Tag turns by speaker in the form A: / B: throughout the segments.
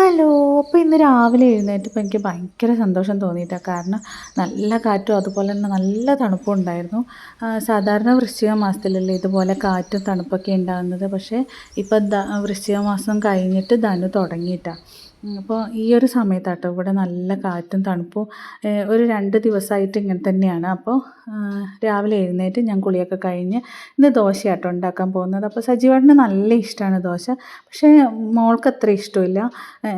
A: Hello അപ്പോൾ ഇന്ന് രാവിലെ എഴുന്നേറ്റപ്പോൾ എനിക്ക് ഭയങ്കര സന്തോഷം തോന്നിയിട്ടാണ് കാരണം നല്ല കാറ്റും അതുപോലെ തന്നെ നല്ല തണുപ്പും ഉണ്ടായിരുന്നു. സാധാരണ വൃശ്ചിക മാസത്തിലല്ലേ ഇതുപോലെ കാറ്റും തണുപ്പൊക്കെ ഉണ്ടാകുന്നത്. പക്ഷേ ഇപ്പം വൃശ്ചിക മാസം കഴിഞ്ഞിട്ട് ധനു തുടങ്ങിയിട്ടാണ് അപ്പോൾ ഈ ഒരു സമയത്താട്ടോ ഇവിടെ നല്ല കാറ്റും തണുപ്പും ഒരു രണ്ട് ദിവസമായിട്ട് ഇങ്ങനെ തന്നെയാണ്. അപ്പോൾ രാവിലെ എഴുന്നേറ്റ് ഞാൻ കുളിയൊക്കെ കഴിഞ്ഞ് ഇന്ന് ദോശയാട്ടോ ഉണ്ടാക്കാൻ പോകുന്നത്. അപ്പോൾ സജീവേട്ടന് നല്ല ഇഷ്ടമാണ് ദോശ. പക്ഷേ മോൾക്ക് അത്ര ഇഷ്ടമില്ല.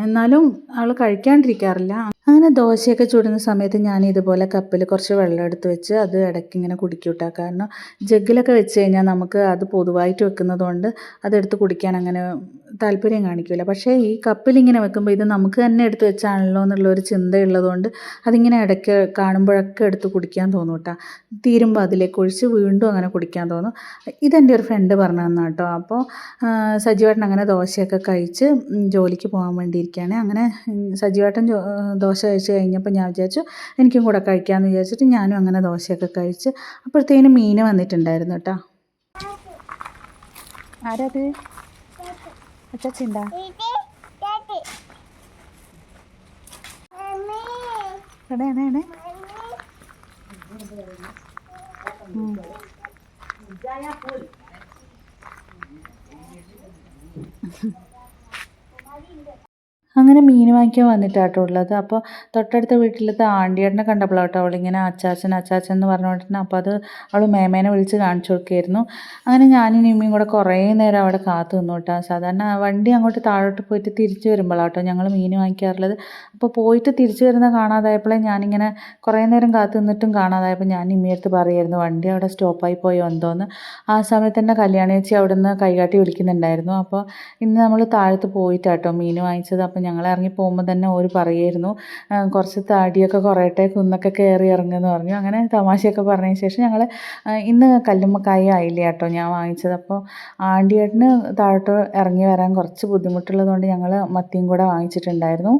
A: എന്നാലും അവൾ കഴിക്കാണ്ടിരിക്കാറില്ല. അങ്ങനെ ദോശയൊക്കെ ചുടുന്ന സമയത്ത് ഞാൻ ഇതുപോലെ കപ്പിൽ കുറച്ച് വെള്ളം എടുത്ത് വെച്ച് അത് ഇടയ്ക്ക് ഇങ്ങനെ കുടിക്കൂട്ടാ. കാരണം ജഗ്ഗിലൊക്കെ വെച്ച് കഴിഞ്ഞാൽ നമുക്ക് അത് പൊതുവായിട്ട് വെക്കുന്നത് കൊണ്ട് അതെടുത്ത് കുടിക്കാൻ അങ്ങനെ താല്പര്യം കാണിക്കില്ല പക്ഷേ ഈ കപ്പിൽ ഇങ്ങനെ വെക്കുമ്പോൾ ഇത് നമുക്ക് തന്നെ എടുത്ത് വെച്ചാണല്ലോ എന്നുള്ളൊരു ചിന്തയുള്ളതുകൊണ്ട് അതിങ്ങനെ ഇടയ്ക്ക് കാണുമ്പോഴൊക്കെ എടുത്ത് കുടിക്കാൻ തോന്നും കേട്ടോ. തീരുമ്പോൾ അതിലേക്ക് ഒഴിച്ച് വീണ്ടും അങ്ങനെ കുടിക്കാൻ തോന്നും. ഇതെന്റെ ഒരു ഫ്രണ്ട് പറഞ്ഞു തന്നാ കേട്ടോ. അപ്പോൾ സജീവേട്ടൻ അങ്ങനെ ദോശയൊക്കെ കഴിച്ച് ജോലിക്ക് പോകാൻ വേണ്ടിയിരിക്കുകയാണ്. അങ്ങനെ സജീവേട്ടൻ ദോശ കഴിച്ച് കഴിഞ്ഞപ്പോൾ ഞാൻ വിചാരിച്ചു എനിക്കും കൂടെ കഴിക്കാമെന്ന് വിചാരിച്ചിട്ട് ഞാനും അങ്ങനെ ദോശയൊക്കെ കഴിച്ച് അപ്പോഴത്തേനും മീൻ വന്നിട്ടുണ്ടായിരുന്നു കേട്ടോ. ആരത്? ഉം. അങ്ങനെ മീൻ വാങ്ങിക്കാൻ വന്നിട്ടാട്ടോ ഉള്ളത്. അപ്പോൾ തൊട്ടടുത്ത വീട്ടിലത്തെ ആണ്ടിയേട്ടനെ കണ്ടപ്പോഴാട്ടോ അവളിങ്ങനെ അച്ചാച്ചൻ അച്ചാച്ചൻ എന്ന് പറഞ്ഞുകൊണ്ടിരുന്നു. അപ്പോൾ അത് അവൾ മേമേനെ വിളിച്ച് കാണിച്ചു കൊടുക്കുകയായിരുന്നു. അങ്ങനെ ഞാനും നിമ്മിയും കൂടെ കുറേ നേരം അവിടെ കാത്തു നിന്നു കേട്ടോ സാധാരണ വണ്ടി അങ്ങോട്ട് താഴോട്ട് പോയിട്ട് തിരിച്ചു വരുമ്പോഴാട്ടോ ഞങ്ങൾ മീൻ വാങ്ങിക്കാറുള്ളത്. അപ്പോൾ പോയിട്ട് തിരിച്ചു വരുന്ന കാണാതായപ്പോഴേ ഞാനിങ്ങനെ കുറേ നേരം കാത്തു നിന്നിട്ടും കാണാതായപ്പോൾ ഞാൻ നിമ്മിയടുത്ത് പറയായിരുന്നു വണ്ടി അവിടെ സ്റ്റോപ്പായി പോയോ എന്തോന്ന്? ആ സമയത്ത് തന്നെ കല്യാണി ചേച്ചി അവിടെ നിന്ന് കൈകാട്ടി വിളിക്കുന്നുണ്ടായിരുന്നു. അപ്പോൾ ഇന്ന് നമ്മൾ താഴത്ത് പോയിട്ടാട്ടോ മീൻ വാങ്ങിച്ചത്. അപ്പോൾ ഞങ്ങൾ ഇറങ്ങി പോകുമ്പോൾ തന്നെ ഓര് പറയായിരുന്നു കുറച്ച് താടിയൊക്കെ കുറയട്ടെ കുന്നൊക്കെ കയറി ഇറങ്ങുമെന്ന് പറഞ്ഞു. അങ്ങനെ തമാശയൊക്കെ പറഞ്ഞതിന് ശേഷം ഞങ്ങൾ ഇന്ന് കല്ലുമ്മക്കായ ആയില്ല കേട്ടോ ഞാൻ വാങ്ങിച്ചത്. അപ്പോൾ ആണ്ടിയേട്ടന് താഴോട്ട് ഇറങ്ങി വരാൻ കുറച്ച് ബുദ്ധിമുട്ടുള്ളതുകൊണ്ട് ഞങ്ങൾ മത്തിയും കൂടെ വാങ്ങിച്ചിട്ടുണ്ടായിരുന്നു.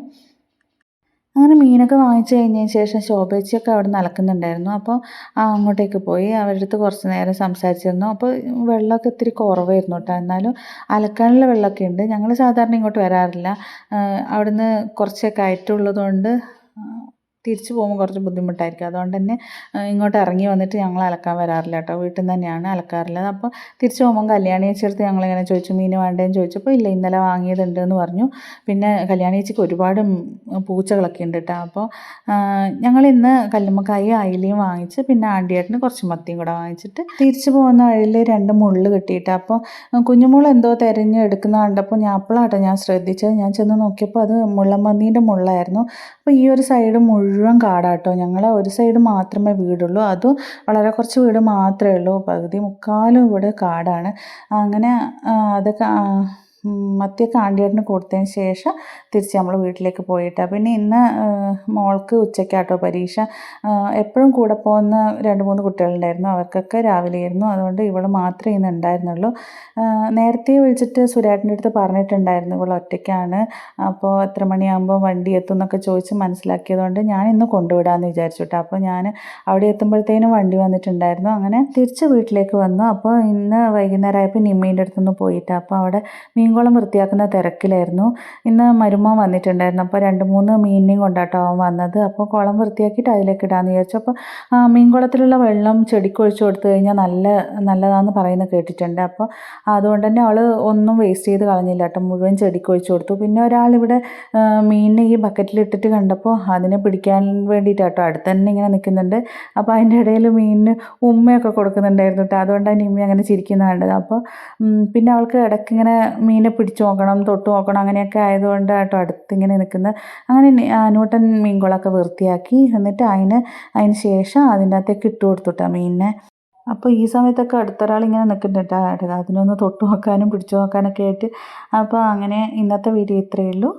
A: മീനൊക്കെ വാങ്ങിച്ചു കഴിഞ്ഞതിന് ശേഷം ശോഭേച്ചിയൊക്കെ അവിടെ നടക്കുന്നുണ്ടായിരുന്നു. അപ്പോൾ അങ്ങോട്ടേക്ക് പോയി. അവരുടെ അടുത്ത് കുറച്ച് നേരം സംസാരിച്ചിരുന്നു. അപ്പോൾ വെള്ളമൊക്കെ ഇത്തിരി കുറവായിരുന്നു കേട്ടോ. എന്നാലും അലക്കാനുള്ള വെള്ളമൊക്കെ ഉണ്ട്. ഞങ്ങൾ സാധാരണ ഇങ്ങോട്ട് വരാറില്ല. അവിടുന്ന് കുറച്ചൊക്കെ കയറ്റമുള്ളതുകൊണ്ട് തിരിച്ചു പോകുമ്പോൾ കുറച്ച് ബുദ്ധിമുട്ടായിരിക്കും. അതുകൊണ്ട് തന്നെ ഇങ്ങോട്ട് ഇറങ്ങി വന്നിട്ട് ഞങ്ങൾ അലക്കാൻ വരാറില്ല കേട്ടോ. വീട്ടിൽ നിന്ന് തന്നെയാണ് അലക്കാറുള്ളത്. അപ്പോൾ തിരിച്ചു പോകുമ്പോൾ കല്യാണി ചേച്ചി ഞങ്ങളിങ്ങനെ ചോദിച്ചു മീൻ വേണ്ടേന്ന് ചോദിച്ചപ്പോൾ ഇല്ല ഇന്നലെ വാങ്ങിയതുണ്ട് എന്ന് പറഞ്ഞു. പിന്നെ കല്യാണി ചേച്ചിക്ക് ഒരുപാട് പൂച്ചകളൊക്കെ ഉണ്ട് കേട്ടോ. അപ്പോൾ ഞങ്ങൾ ഇന്ന് കല്ലുമ്മക്കായും അയിലയും വാങ്ങിച്ച് പിന്നെ ആണ്ടിയേട്ടന് കുറച്ച് മത്തിയും കൂടെ വാങ്ങിച്ചിട്ട് തിരിച്ചു പോകുന്ന വഴിയിൽ രണ്ട് മുള്ള് കിട്ടിയിട്ട്. അപ്പോൾ കുഞ്ഞുമുള്ള എന്തോ തിരഞ്ഞ് എടുക്കുന്ന കണ്ടപ്പോൾ ഞാൻ അപ്പോഴാട്ടോ ഞാൻ ശ്രദ്ധിച്ചത്. ഞാൻ ചെന്ന് നോക്കിയപ്പോൾ അത് മുള്ളമ്പന്നീന്റെ മുള്ളായിരുന്നു. അപ്പോൾ ഈ ഒരു സൈഡ് മുഴുവൻ കാടാട്ടോ. ഞങ്ങളെ ഒരു സൈഡ് മാത്രമേ വീടുള്ളൂ. അതും വളരെ കുറച്ച് വീട് മാത്രമേ ഉള്ളൂ. പകുതി മുക്കാലും ഇവിടെ കാടാണ്. അങ്ങനെ അതൊക്കെ മത്തിയൊക്കെ ആണ്ടിയേട്ടന് കൊടുത്തതിന് ശേഷം തിരിച്ച് നമ്മൾ വീട്ടിലേക്ക് പോയിട്ട്. പിന്നെ ഇന്ന് മോൾക്ക് ഉച്ചക്കാട്ടോ പരീക്ഷ. എപ്പോഴും കൂടെ പോകുന്ന രണ്ട് മൂന്ന് കുട്ടികളുണ്ടായിരുന്നു. അവർക്കൊക്കെ രാവിലെയായിരുന്നു. അതുകൊണ്ട് ഇവൾ മാത്രമേ ഇന്ന് ഉണ്ടായിരുന്നുള്ളൂ. നേരത്തെ വിളിച്ചിട്ട് സുരാട്ടിന്റെ അടുത്ത് പറഞ്ഞിട്ടുണ്ടായിരുന്നു ഇവൾ ഒറ്റയ്ക്കാണ്. അപ്പോൾ എത്ര മണിയാകുമ്പോൾ വണ്ടി എത്തും എന്നൊക്കെ ചോദിച്ച് മനസ്സിലാക്കിയതുകൊണ്ട് ഞാൻ ഇന്ന് കൊണ്ടുവിടാമെന്ന് വിചാരിച്ചു കേട്ടോ അപ്പോൾ ഞാൻ അവിടെ എത്തുമ്പോഴത്തേനും വണ്ടി വന്നിട്ടുണ്ടായിരുന്നു. അങ്ങനെ തിരിച്ച് വീട്ടിലേക്ക് വന്നു. അപ്പോൾ ഇന്ന് വൈകുന്നേരമായപ്പോൾ നിമ്മീന്റെ അടുത്തുനിന്ന് പോയിട്ട്. അപ്പോൾ അവിടെ മീൻകുളം വൃത്തിയാക്കുന്ന തിരക്കിലായിരുന്നു. ഇന്ന് മരുമോൻ വന്നിട്ടുണ്ടായിരുന്നു. അപ്പോൾ രണ്ട് മൂന്ന് മീനിനെയും കൊണ്ടാട്ടോ അവൻ വന്നത്. അപ്പോൾ കുളം വൃത്തിയാക്കിയിട്ട് അതിലേക്ക് ഇടാമെന്ന് വിചാരിച്ചു. അപ്പോൾ മീൻകുളത്തിലുള്ള വെള്ളം ചെടിക്ക് ഒഴിച്ചു കൊടുത്തു കഴിഞ്ഞാൽ നല്ല നല്ലതാണെന്ന് പറയുന്നത് കേട്ടിട്ടുണ്ട്. അപ്പോൾ അതുകൊണ്ട് തന്നെ അവൾ ഒന്നും വേസ്റ്റ് ചെയ്ത് കളഞ്ഞില്ല കേട്ടോ. മുഴുവൻ ചെടിക്ക് ഒഴിച്ചു കൊടുത്തു. പിന്നെ ഒരാളിവിടെ മീനിനെ ഈ ബക്കറ്റിൽ ഇട്ടിട്ട് കണ്ടപ്പോൾ അതിനെ പിടിക്കാൻ വേണ്ടിയിട്ട് കേട്ടോ അടുത്ത് തന്നെ ഇങ്ങനെ നിൽക്കുന്നുണ്ട്. അപ്പോൾ അതിന്റെ ഇടയിൽ മീനിന് ഉമ്മയൊക്കെ കൊടുക്കുന്നുണ്ടായിരുന്നു കേട്ടോ. അതുകൊണ്ടാണ് നിമ്മി അങ്ങനെ ചിരിക്കുന്നത് കണ്ടത്. അപ്പോൾ പിന്നെ അവൾക്ക് ഇടയ്ക്ക് ഇങ്ങനെ മീനെ പിടിച്ചു നോക്കണം തൊട്ട് നോക്കണം അങ്ങനെയൊക്കെ ആയതുകൊണ്ട് കേട്ടോ അടുത്തിങ്ങനെ നിൽക്കുന്ന. അങ്ങനെ നൂട്ടൻ മീൻകുളമൊക്കെ വൃത്തിയാക്കി എന്നിട്ട് അതിന് അതിന് ശേഷം അതിന്റെ അകത്തേക്ക് ഇട്ട് കൊടുത്തുട്ടാ മീനിനെ. അപ്പോൾ ഈ സമയത്തൊക്കെ അടുത്തൊരാൾ ഇങ്ങനെ നിൽക്കുന്നുണ്ട് കേട്ടോ. അതിനൊന്ന് തൊട്ട് നോക്കാനും പിടിച്ചു നോക്കാനൊക്കെ ആയിട്ട്. അപ്പോൾ അങ്ങനെ ഇന്നത്തെ വീഡിയോ ഇത്രയേ ഉള്ളൂ.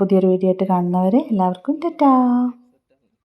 A: പുതിയൊരു വീഡിയോ ആയിട്ട് കാണുന്നവരെ എല്ലാവർക്കും ടാറ്റാ.